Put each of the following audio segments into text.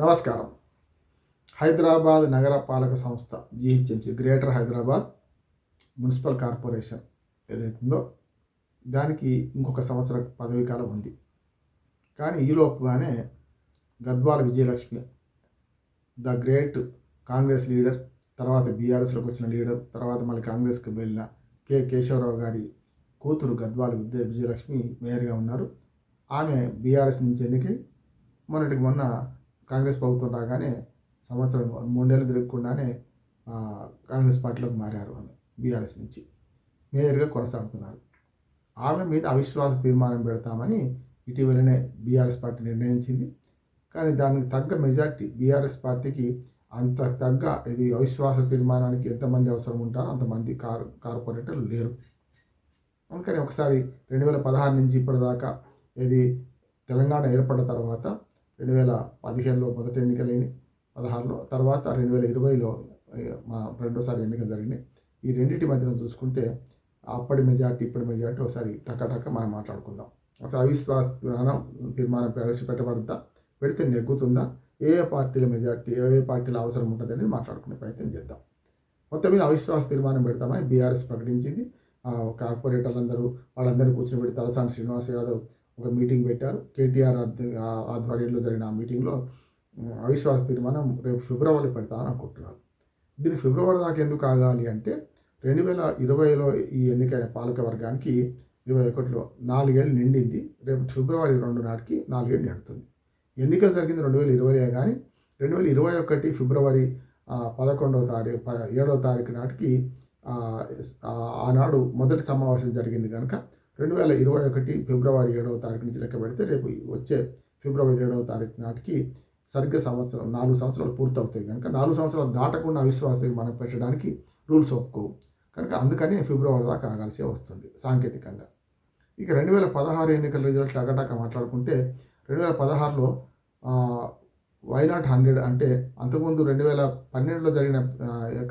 నమస్కారం. హైదరాబాద్ నగర పాలక సంస్థ GHMC greater Hyderabad municipal corporation ఏదైతుందో దానికి ఇంకొక సంవత్సరం పదవీ కాలం ఉంది. కానీ ఈలోపుగానే Gadwal Vijayalakshmi the great Congress leader తర్వాత బీఆర్ఎస్లోకి వచ్చిన లీడర్ తర్వాత మళ్ళీ కాంగ్రెస్కి వెళ్ళిన కె. కేశవరావు గారి కూతురు గద్వాల విద్య విజయలక్ష్మి మేయర్గా ఉన్నారు. ఆమె బీఆర్ఎస్ నుంచి ఎన్నికై మొన్నటికి మొన్న కాంగ్రెస్ ప్రభుత్వం రాగానే సంవత్సరం మూడేళ్ళు తిరగకుండానే కాంగ్రెస్ పార్టీలోకి మారారు అని బీఆర్ఎస్ నుంచి. మేయర్గా కొనసాగుతున్నారు. ఆమె మీద అవిశ్వాస తీర్మానం పెడతామని ఇటీవలనే బీఆర్ఎస్ పార్టీ నిర్ణయించింది. కానీ దానికి తగ్గ మెజార్టీ బీఆర్ఎస్ పార్టీకి అంత తగ్గ ఇది అవిశ్వాస తీర్మానానికి ఎంతమంది అవసరం ఉంటారో అంతమంది కార్ కార్పొరేటర్లు లేరు. అందుకని ఒకసారి రెండు వేల పదహారు నుంచి ఇప్పటిదాకా ఇది తెలంగాణ ఏర్పడిన తర్వాత రెండు వేల పదిహేనులో మొదటి ఎన్నికలైన పదహారులో తర్వాత రెండు వేల ఇరవైలో మా రెండోసారి ఎన్నికలు జరిగినాయి. ఈ రెండింటి మధ్యన చూసుకుంటే అప్పటి మెజార్టీ ఇప్పటి మెజార్టీ ఒకసారి టక్క మనం మాట్లాడుకుందాం. అసలు అవిశ్వాస తీర్మానం తీర్మానం ప్రవేశపెట్టబడుద్దా? పెడితే నెగ్గుతుందా? ఏ ఏ పార్టీల మెజార్టీ ఏ ఏ పార్టీల అవసరం ఉంటుంది అనేది మాట్లాడుకునే ప్రయత్నం చేద్దాం. మొత్తం మీద అవిశ్వాస తీర్మానం పెడతామని బీఆర్ఎస్ ప్రకటించింది. ఆ కార్పొరేటర్లందరూ వాళ్ళందరినీ పెట్టి తలసాని శ్రీనివాస్ యాదవ్ ఒక మీటింగ్ పెట్టారు. కేటీఆర్ ఆ ఆధ్వర్యంలో జరిగిన ఆ మీటింగ్లో అవిశ్వాస తీర్మానం రేపు ఫిబ్రవరి పెడతామని అనుకుంటున్నారు. దీనికి ఫిబ్రవరి దాకా ఎందుకు ఆగాలి అంటే రెండు వేల ఇరవైలో ఈ ఎన్నికైన పాలక వర్గానికి ఇరవై ఒకటిలో నాలుగేళ్ళు నిండింది. రేపు ఫిబ్రవరి రెండు నాటికి నాలుగేళ్ళు నిండుతుంది. ఎన్నికలు జరిగింది రెండు వేల ఇరవై కానీ రెండు వేల ఇరవై ఒకటి ఫిబ్రవరి పదకొండవ తారీఖు ప ఏడవ తారీఖు నాటికి ఆనాడు మొదటి సమావేశం జరిగింది కనుక రెండు వేల ఇరవై ఒకటి ఫిబ్రవరి ఏడవ తారీఖు నుంచి లెక్క పెడితే రేపు వచ్చే ఫిబ్రవరి ఏడవ తారీఖు నాటికి సరిగ్గా సంవత్సరం నాలుగు సంవత్సరాలు పూర్తవుతాయి. కనుక నాలుగు సంవత్సరాలు దాటకుండా అవిశ్వాసం మనం పెట్టడానికి రూల్స్ ఒప్పుకోవు. కనుక అందుకని ఫిబ్రవరి దాకా ఆగాల్సి వస్తుంది సాంకేతికంగా. ఇక రెండు వేల పదహారు ఎన్నికల రిజల్ట్ అగటాక మాట్లాడుకుంటే రెండు వేల పదహారులో వైనాట్ హండ్రెడ్ అంటే అంతకుముందు రెండు వేల పన్నెండులో జరిగిన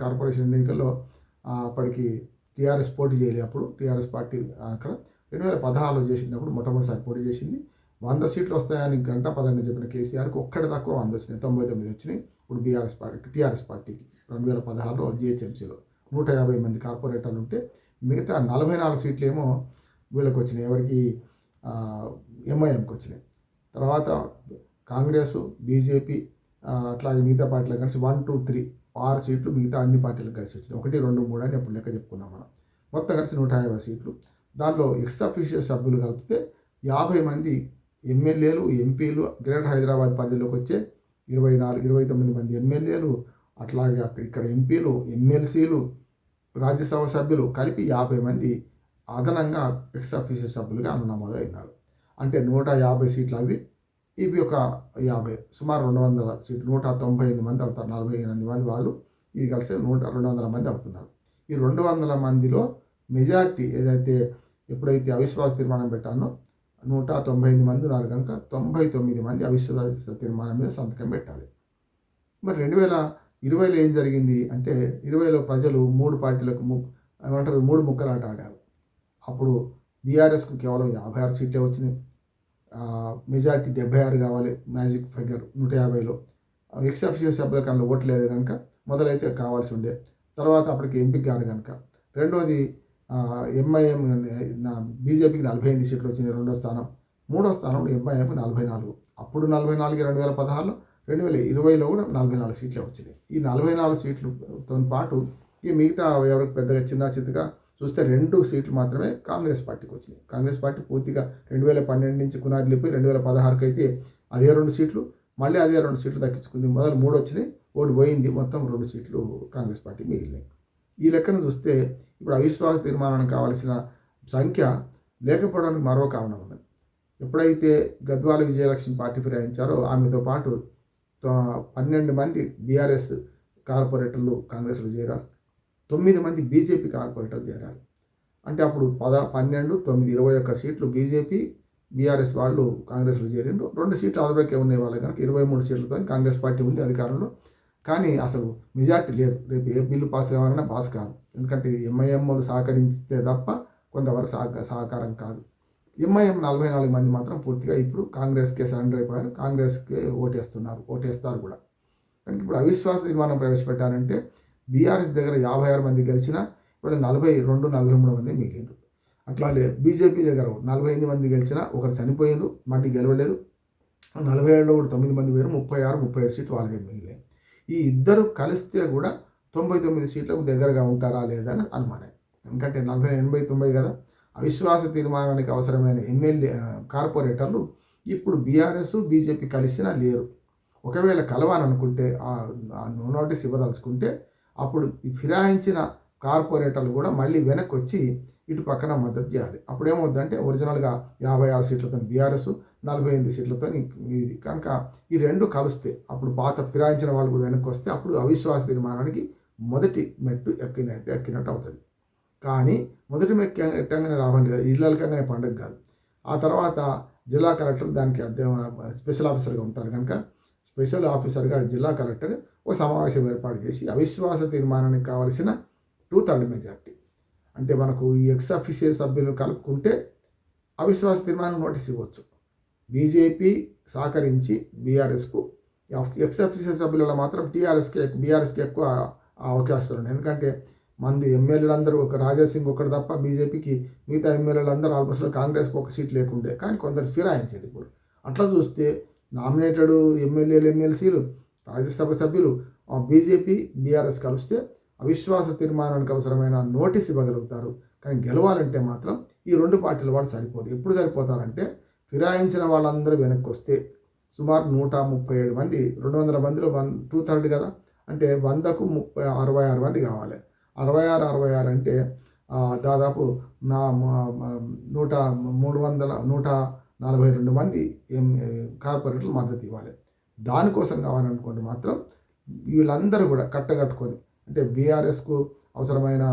కార్పొరేషన్ ఎన్నికల్లో అప్పటికి టీఆర్ఎస్ పోటీ చేయలే అప్పుడు. టీఆర్ఎస్ పార్టీ అక్కడ రెండు వేల పదహారులో చేసినప్పుడు మొట్టమొదటిసారి పోటీ చేసింది. వంద సీట్లు వస్తాయని గంట పదని చెప్పిన కేసీఆర్కి ఒక్కటి తక్కువ వంద వచ్చినాయి. తొంభై తొమ్మిది వచ్చినాయి. ఇప్పుడు బీఆర్ఎస్ పార్టీ టీఆర్ఎస్ పార్టీకి రెండు వేల పదహారులో జిహెచ్ఎంసీలో నూట యాభై మంది కార్పొరేటర్లు ఉంటే మిగతా నలభై నాలుగు సీట్లు ఏమో వీళ్ళకి వచ్చినాయి. ఎవరికి? ఎంఐఎంకి వచ్చినాయి. తర్వాత కాంగ్రెస్ బీజేపీ అట్లాగే మిగతా పార్టీలకు కలిసి వన్ టూ త్రీ ఆరు సీట్లు మిగతా అన్ని పార్టీలకు కలిసి వచ్చినాయి. ఒకటి రెండు మూడు అని అప్పుడు లెక్క చెప్పుకున్నాం మనం. మొత్తం కలిసి నూట యాభై సీట్లు. దానిలో ఎక్స్ అఫీషియల్ సభ్యులు కలిపితే యాభై మంది ఎమ్మెల్యేలు ఎంపీలు గ్రేటర్ హైదరాబాద్ పరిధిలోకి వచ్చే ఇరవై నాలుగు ఇరవై తొమ్మిది మంది ఎమ్మెల్యేలు అట్లాగే అక్కడ ఇక్కడ ఎంపీలు ఎమ్మెల్సీలు రాజ్యసభ సభ్యులు కలిపి యాభై మంది అదనంగా ఎక్స్ అఫీషియల్ సభ్యులుగా నమోదైనారు. అంటే నూట యాభై సీట్లు అవి. ఇవి ఒక యాభై సుమారు రెండు వందల సీట్లు. నూట తొంభై ఎనిమిది మంది అవుతారు. నలభై ఎనిమిది మంది వాళ్ళు. ఇది కలిసి నూట రెండు వందల మంది అవుతున్నారు. ఈ రెండు వందల మందిలో మెజార్టీ ఏదైతే ఎప్పుడైతే అవిశ్వాస తీర్మానం పెట్టానో నూట తొంభై ఎనిమిది మంది ఉన్నారు కనుక తొంభై తొమ్మిది మంది అవిశ్వాస తీర్మానం మీద సంతకం పెట్టాలి. మరి రెండు వేల ఇరవైలో ఏం జరిగింది అంటే ఇరవైలో ప్రజలు మూడు పార్టీలకు ము ఏమంటారు మూడు ముక్కలాట ఆడారు. అప్పుడు బీఆర్ఎస్కు కేవలం యాభై ఆరు సీట్లే వచ్చినాయి. మెజార్టీ డెబ్బై ఆరు కావాలి మ్యాజిక్ ఫిగర్ నూట యాభైలో. ఎక్స్ అఫీషియల్ సభ్యుల కన్నా ఓట్లేదు కనుక మొదలైతే కావాల్సి ఉండే. తర్వాత అప్పటికి ఎంపిక గారు కనుక. రెండోది ఎంఐఎం నా బీజేపీకి నలభై ఎనిమిది సీట్లు వచ్చినాయి రెండో స్థానం. మూడో స్థానంలో ఎంఐఎంకి నలభై నాలుగు. అప్పుడు నలభై నాలుగు రెండు వేల పదహారులో రెండు వేల ఇరవైలో కూడా నలభై నాలుగు సీట్లే వచ్చినాయి. ఈ నలభై నాలుగు సీట్లతో పాటు ఈ మిగతా ఎవరికి పెద్దగా చిన్న చిత్తగా చూస్తే రెండు సీట్లు మాత్రమే కాంగ్రెస్ పార్టీకి వచ్చినాయి. కాంగ్రెస్ పార్టీ పూర్తిగా రెండు వేల పన్నెండు నుంచి కునారిల్లిపోయి రెండు వేల పదహారుకి అయితే అదే రెండు సీట్లు మళ్ళీ అదే రెండు సీట్లు దక్కించుకుంది మొదలు మూడు వచ్చినాయి ఓటు పోయింది. మొత్తం రెండు సీట్లు కాంగ్రెస్ పార్టీ మిగిలినాయి. ఈ లెక్కను చూస్తే ఇప్పుడు అవిశ్వాస తీర్మానానికి కావలసిన సంఖ్య లేకపోవడానికి మరో కారణం ఉంది ఎప్పుడైతే గద్వాల విజయలక్ష్మి పార్టీ ఫిరాయించారో ఆమెతో పాటు తో- పన్నెండు మంది బీఆర్ఎస్ కార్పొరేటర్లు కాంగ్రెస్లో చేరారు. తొమ్మిది మంది బీజేపీ కార్పొరేటర్లు చేరారు. అంటే అప్పుడు పద పన్నెండు తొమ్మిది ఇరవై ఒక్క సీట్లు బీజేపీ బీఆర్ఎస్ వాళ్ళు కాంగ్రెస్లో చేరిండ్రు. రెండు సీట్లు అదొరకే ఉన్నాయి వాళ్ళు కనుక ఇరవై మూడు సీట్లతో కాంగ్రెస్ పార్టీ ఉంది అధికారంలో. కానీ అసలు మెజార్టీ లేదు. రేపు ఏ బిల్లు పాస్ కావాలన్నా పాస్ కాదు. ఎందుకంటే ఎంఐఎంలు సహకరిస్తే తప్ప కొంతవరకు సహక సహకారం కాదు. ఎంఐఎం నలభై నాలుగు మంది మాత్రం పూర్తిగా ఇప్పుడు కాంగ్రెస్కే సరెండర్ అయిపోయారు. కాంగ్రెస్కే ఓటేస్తున్నారు. ఓటేస్తారు కూడా. కానీ ఇప్పుడు అవిశ్వాస తీర్మానం ప్రవేశపెట్టారంటే బీఆర్ఎస్ దగ్గర యాభై ఆరు మంది గెలిచినా ఇప్పుడు నలభై రెండు నలభై మూడు మంది మిగిలిండ్రు. అట్లాగే బీజేపీ దగ్గర నలభై ఎనిమిది మంది గెలిచినా ఒకరు చనిపోయారు మళ్ళీ గెలవలేదు. నలభై ఏడులో కూడా తొమ్మిది మంది వేరు ముప్పై ఆరు ముప్పై ఏడు సీట్లు వాళ్ళదే మిగిలేదు. ఈ ఇద్దరు కలిస్తే కూడా తొంభై తొమ్మిది సీట్లకు దగ్గరగా ఉంటారా లేదా అని అనుమానం. ఎందుకంటే నలభై ఎనభై తొంభై కదా అవిశ్వాస తీర్మానానికి అవసరమైన ఎమ్మెల్యే కార్పొరేటర్లు ఇప్పుడు బీఆర్ఎస్ బీజేపీ కలిసినా లేరు. ఒకవేళ కలవాలనుకుంటే ఆ నోటీస్ ఇవ్వదలుచుకుంటే అప్పుడు ఫిరాయించిన కార్పొరేటర్లు కూడా మళ్ళీ వెనక్కి వచ్చి ఇటు పక్కన మద్దతు చేయాలి. అప్పుడు ఏమవుద్దంటే ఒరిజినల్గా యాభై ఆరు సీట్లతో బీఆర్ఎస్ నలభై ఎనిమిది సీట్లతో ఇది. కనుక ఈ రెండు కలిస్తే అప్పుడు పాత ఫిరాయించిన వాళ్ళు కూడా వెనక్కి వస్తే అప్పుడు అవిశ్వాస తీర్మానానికి మొదటి మెట్టు ఎక్కినట్టు ఎక్కినట్టు అవుతుంది. కానీ మొదటి మెక్కి ఎట్టంగానే రావడం లేదు. ఇళ్ళకంగానే పండుగ కాదు. ఆ తర్వాత జిల్లా కలెక్టర్ దానికి స్పెషల్ ఆఫీసర్గా ఉంటారు కనుక స్పెషల్ ఆఫీసర్గా జిల్లా కలెక్టర్ ఒక సమావేశం ఏర్పాటు చేసి అవిశ్వాస తీర్మానానికి కావలసిన టూ థర్డ్ మెజార్టీ అంటే మనకు ఈ ఎక్స్ అఫీషియల్ సభ్యులు కలుపుకుంటే అవిశ్వాస తీర్మానం నోటీస్ ఇవ్వచ్చు. బీజేపీ సహకరించి బీఆర్ఎస్కు ఎక్స్ అఫీషియల్ సభ్యులలో మాత్రం టీఆర్ఎస్కి బీఆర్ఎస్కి ఎక్కువ అవకాశాలు ఉన్నాయి. ఎందుకంటే మంది ఎమ్మెల్యేలు అందరూ ఒక రాజాసింగ్ ఒకటి తప్ప బీజేపీకి మిగతా ఎమ్మెల్యేలు అందరూ ఆల్మోస్ట్ కాంగ్రెస్కి ఒక సీట్ లేకుండే. కానీ కొందరు ఫిరాయించారు ఇప్పుడు. అట్లా చూస్తే నామినేటెడ్ ఎమ్మెల్యేలు ఎమ్మెల్సీలు రాజ్యసభ సభ్యులు బీజేపీ బీఆర్ఎస్ కలిస్తే అవిశ్వాస తీర్మానానికి అవసరమైన నోటీస్ ఇవ్వగలుగుతారు. కానీ గెలవాలంటే మాత్రం ఈ రెండు పార్టీల వాళ్ళు సరిపోరు ఎప్పుడు సరిపోతారంటే ఫిరాయించిన వాళ్ళందరూ వెనక్కి వస్తే సుమారు నూట ముప్పై ఏడు మంది రెండు వందల మందిలో వన్ టూ థర్డ్ కదా? అంటే వందకు ముప్పై అరవై ఆరు మంది కావాలి. అరవై ఆరు అరవై ఆరు అంటే దాదాపు నా నూట మూడు వందల నూట నలభై రెండు మంది కార్పొరేట్లు మద్దతు ఇవ్వాలి. దానికోసం కావాలనుకోండి మాత్రం వీళ్ళందరూ కూడా కట్టగట్టుకొని అంటే బీఆర్ఎస్కు అవసరమైన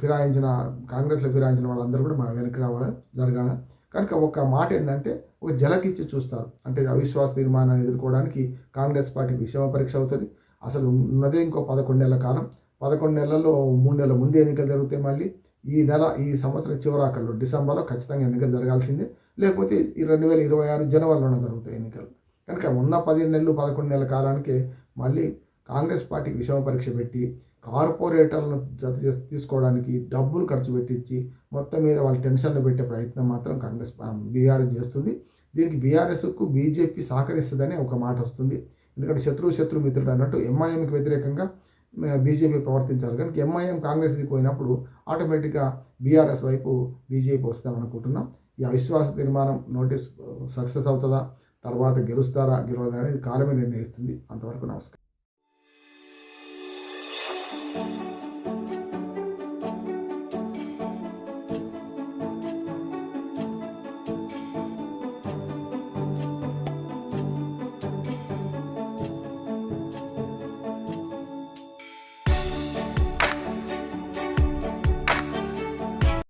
ఫిరాయించిన కాంగ్రెస్లో ఫిరాయించిన వాళ్ళందరూ కూడా మన వెనక్కి రావడం జరగాలి. కనుక ఒక మాట ఏంటంటే ఒక జలకిచ్చి చూస్తారు. అంటే అవిశ్వాస తీర్మానాన్ని ఎదుర్కోవడానికి కాంగ్రెస్ పార్టీ విషమ పరీక్ష అవుతుంది. అసలు ఉన్నదే ఇంకో పదకొండు నెలల కాలం. పదకొండు నెలల్లో మూడు నెలల ముందే ఎన్నికలు జరుగుతాయి మళ్ళీ ఈ నెల ఈ సంవత్సరం చివరాకల్లో డిసెంబర్లో ఖచ్చితంగా ఎన్నికలు జరగాల్సిందే. లేకపోతే ఈ రెండు వేల ఇరవై ఆరు జనవరిలోనే జరుగుతాయి ఎన్నికలు. కనుక ఉన్న పదిహేను నెలలు పదకొండు నెలల కాలానికి మళ్ళీ కాంగ్రెస్ పార్టీకి విషమ పరీక్ష పెట్టి కార్పొరేటర్లను జత తీసుకోవడానికి డబ్బులు ఖర్చు పెట్టించి మొత్తం మీద వాళ్ళు టెన్షన్లు పెట్టే ప్రయత్నం మాత్రం కాంగ్రెస్ బీఆర్ఎస్ చేస్తుంది. దీనికి బీఆర్ఎస్కు బీజేపీ సహకరిస్తుందని ఒక మాట వస్తుంది. ఎందుకంటే శత్రువు శత్రు మిత్రుడు అన్నట్టు ఎంఐఎంకి వ్యతిరేకంగా బీజేపీ ప్రవర్తించాలి. కనుక ఎంఐఎం కాంగ్రెస్కి పోయినప్పుడు ఆటోమేటిక్గా బీఆర్ఎస్ వైపు బీజేపీ వస్తామనుకుంటున్నాం ఈ అవిశ్వాస తీర్మానం నోటీస్ సక్సెస్ అవుతుందా? తర్వాత గెలుస్తారా? గెలవదా అనేది కాలమే నిర్ణయిస్తుంది. అంతవరకు నమస్కారం.